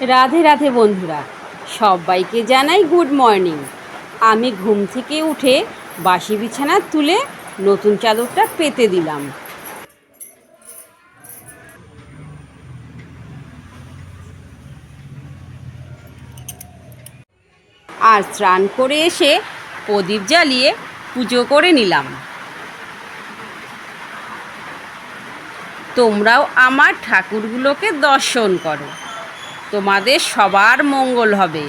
রাধে রাধে বন্ধুরা, সবাইকে জানাই গুড মর্নিং আমি ঘুম থেকে উঠে বাসি বিছানা তুলে নতুন চাদরটা পেতে দিলাম। আর স্নান করে এসে প্রদীপ জ্বালিয়ে পুজো করে নিলাম। তোমরাও আমার ঠাকুরগুলোকে দর্শন করো। তোমাদের সবার মঙ্গল হবে।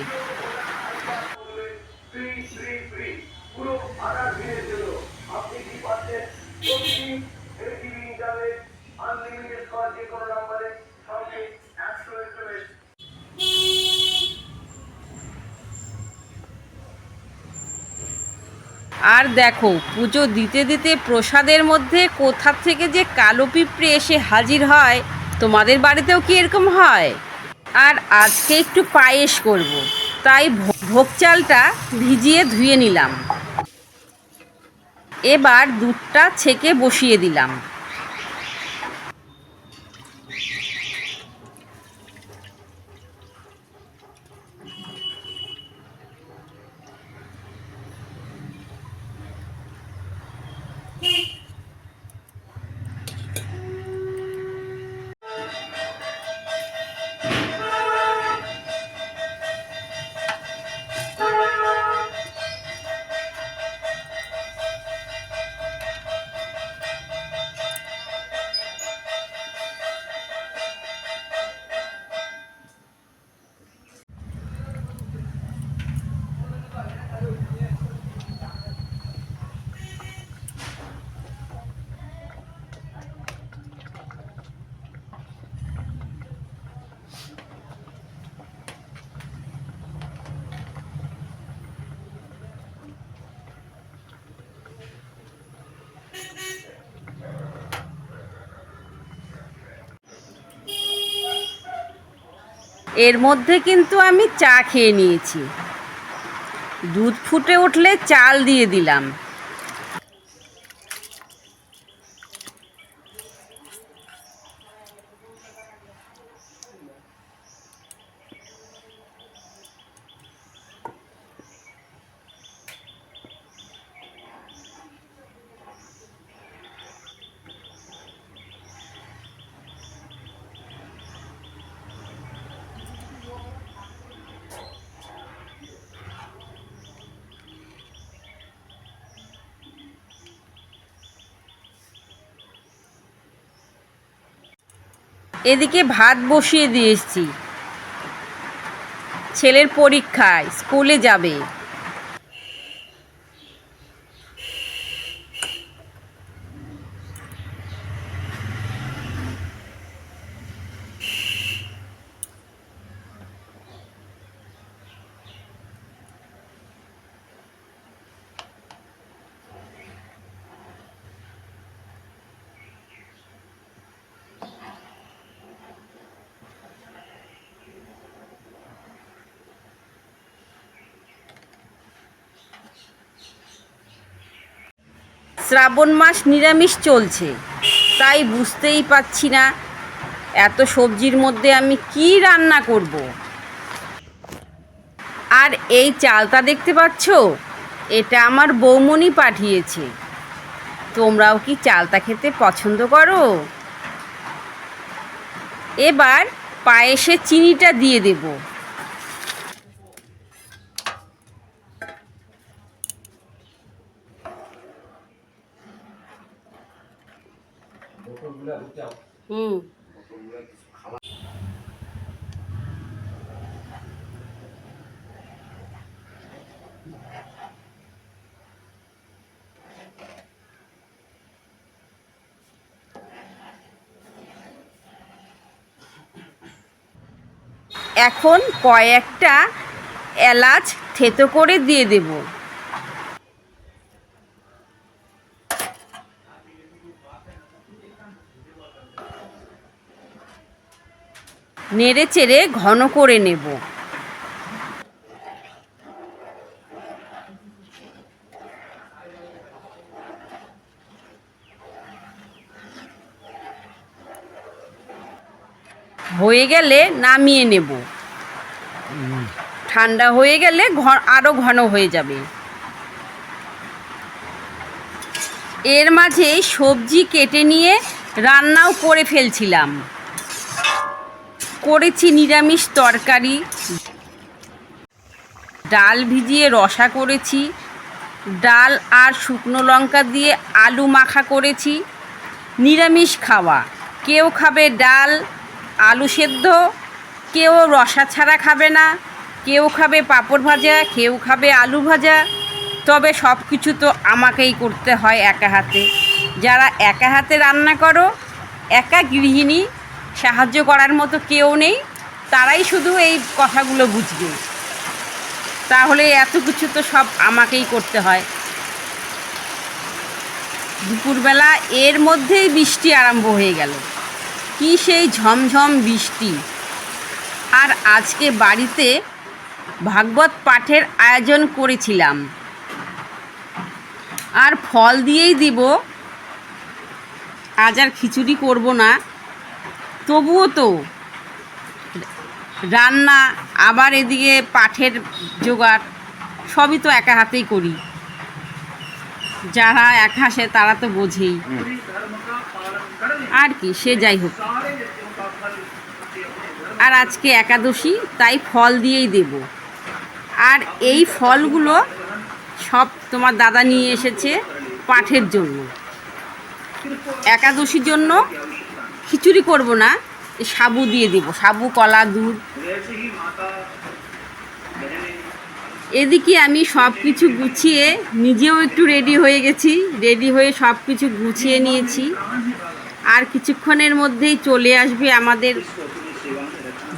আর দেখো, পুজো দিতে দিতে প্রসাদের মধ্যে কোথা থেকে যে কালো পিঁপড়ে এসে হাজির হয়, তোমাদের বাড়িতেও কি এরকম হয়? আর আজকে একটু পায়েস করব। তাই ভোগ চালটা ভিজিয়ে ধুয়ে নিলাম এবার দুধটা ছেঁকে বসিয়ে দিলাম এর মধ্যে কিন্তু আমি চা খেয়ে নিয়েছি। দুধ ফুটে উঠলে চাল দিয়ে দিলাম। এদিকে ভাত বসিয়ে দিয়েছি। ছেলের পরীক্ষায় স্কুলে যাবে। শ্রাবণ মাস নিরামিষ চলছে। তাই বুঝতেই পাচ্ছি না এত সবজির মধ্যে আমি কি রান্না করব। আর এই চালটা দেখতে পাচ্ছ? এটা আমার বৌমনি পাঠিয়েছে। তোমরাও কি চালটা খেতে পছন্দ করো? এবার পায়েসে চিনিটা দিয়ে দেবো। হুম। এখন কয়েকটা এলাচ থেতো করে দিয়ে দেব। নেড়ে চেড়ে ঘন করে নেব। হয়ে গেলে নামিয়ে নেব। ঠান্ডা হয়ে গেলে আরও ঘন হয়ে যাবে। এর মাঝে সবজি কেটে নিয়ে রান্নাও করে ফেলছিলাম। করেছি নিরামিষ তরকারি। ডাল ভিজিয়ে রসা করেছি। ডাল আর শুকনো লঙ্কা দিয়ে আলু মাখা করেছি। নিরামিষ খাওয়া। কেউ খাবে ডাল, আলু সেদ্ধ, কেউ রসা ছাড়া খাবে না। কেউ খাবে পাঁপড় ভাজা, কেউ খাবে আলু ভাজা। তবে সব কিছু তো আমাকেই করতে হয় একা হাতে। যারা একা হাতে রান্না করো, একা গৃহিণী সাহায্য করার মতো কেউ নেই, তারাই শুধু এই কথাগুলো বুঝবে। তাহলে এত কিছু তো সব আমাকেই করতে হয়। দুপুরবেলা এর মধ্যেই বৃষ্টি আরম্ভ হয়ে গেল। কি সেই ঝমঝম বৃষ্টি। আর আজকে বাড়িতে ভাগবত পাঠের আয়োজন করেছিলাম। আর ফল দিয়েই দিব। আজ আর খিচুড়ি করব না। তবুও তো রান্না আবার এদিকে পাঠের জোগাড়, সবই তো একা হাতেই করি। যারা এক হাসে তারা তো বোঝেই। আর কি, সে যাই হোক। আর আজকে একাদশী, তাই ফল দিয়েই দেব। আর এই ফলগুলো সব তোমার দাদা নিয়ে এসেছে পাঠের জন্য। একাদশীর জন্য খিচুড়ি করব না, সাবু দিয়ে দেবো, সাবু, কলা, দুধ। এদিকে আমি সব কিছু গুছিয়ে, নিজেও একটু রেডি হয়ে গেছি রেডি হয়ে সব কিছু গুছিয়ে নিয়েছি। আর কিছুক্ষণের মধ্যেই চলে আসবে আমাদের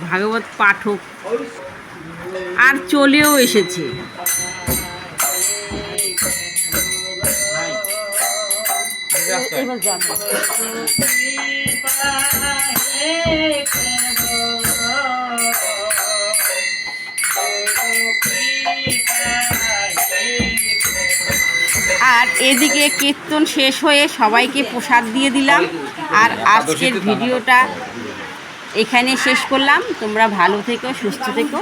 ভাগবত পাঠক। আর চলেও এসেছে। আর এদিকে কীর্তন শেষ হয়ে সবাইকে প্রসাদ দিয়ে দিলাম। আর আজকের ভিডিওটা এখানে শেষ করলাম। তোমরা ভালো থেকো, সুস্থ থেকো।